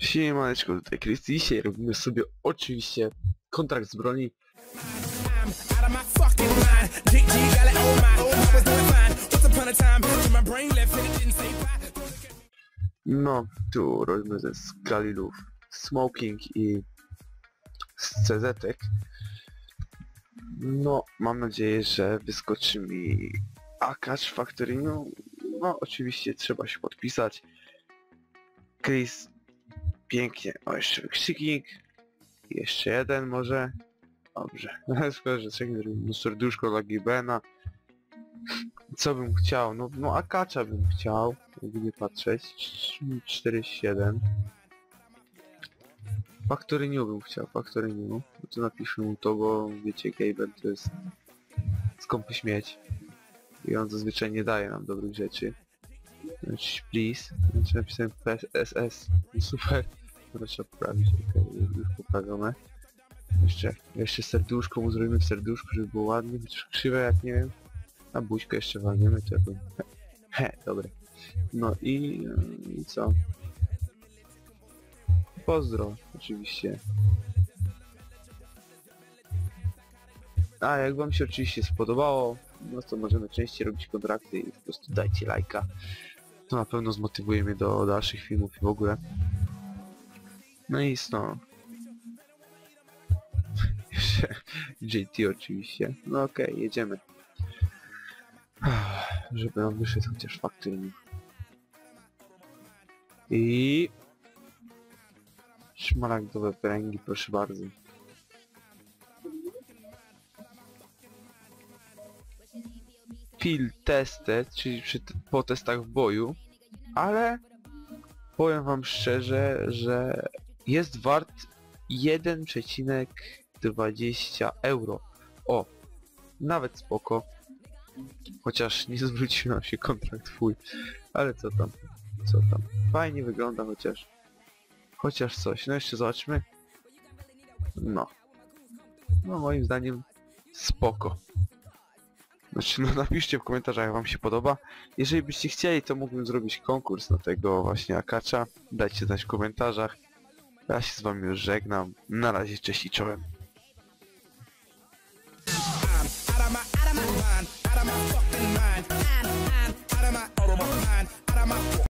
Siemaneczko, tutaj Chris. Dzisiaj robimy sobie oczywiście kontrakt z broni. No, tu robimy ze Skalilów Smoking i z CZ-ek. No, mam nadzieję, że wyskoczy mi Akash Factory. No, no, oczywiście trzeba się podpisać. Chris, pięknie. O, jeszcze wykrzyknik. Jeszcze jeden może. Dobrze. Szkoda, że trzech no, serduszko dla Gibena. Co bym chciał? No, no Akacza bym chciał, jakby patrzeć. 4-7. Factory New bym chciał, Factory New. No to napiszę mu to, bo wiecie, Gaben to jest skąpy śmieć. I on zazwyczaj nie daje nam dobrych rzeczy. Please. Znaczy napisałem PSS. No super. Dobra, trzeba poprawić, okej, już- poprawione. Jeszcze, jeszcze serduszko mu zrobimy w serduszku, żeby było ładnie, chociaż krzywe jak nie wiem. A buźkę jeszcze walniemy, to jakby... He, dobre. No i, e, i co? Pozdro, oczywiście. A jak wam się oczywiście spodobało, no to możemy częściej robić kontrakty i po prostu dajcie lajka. To na pewno zmotywuje mnie do dalszych filmów i w ogóle. No i. Jeszcze JT oczywiście. No okej, jedziemy. Żeby nam wyszedł chociaż faktycznie. I... Szmaragdowe pręgi, proszę bardzo. Field tested, czyli przy, po testach w boju, ale powiem wam szczerze, że jest wart 1,20 euro. O, nawet spoko. Chociaż nie zwrócił nam się kontrakt twój. Ale co tam? Co tam? Fajnie wygląda chociaż. Chociaż coś. No jeszcze zobaczmy. No. No moim zdaniem spoko. Znaczy no napiszcie w komentarzach jak wam się podoba. Jeżeli byście chcieli to mógłbym zrobić konkurs na tego właśnie akacza. Dajcie znać w komentarzach. Ja się z wami już żegnam. Na razie cześć i czołem.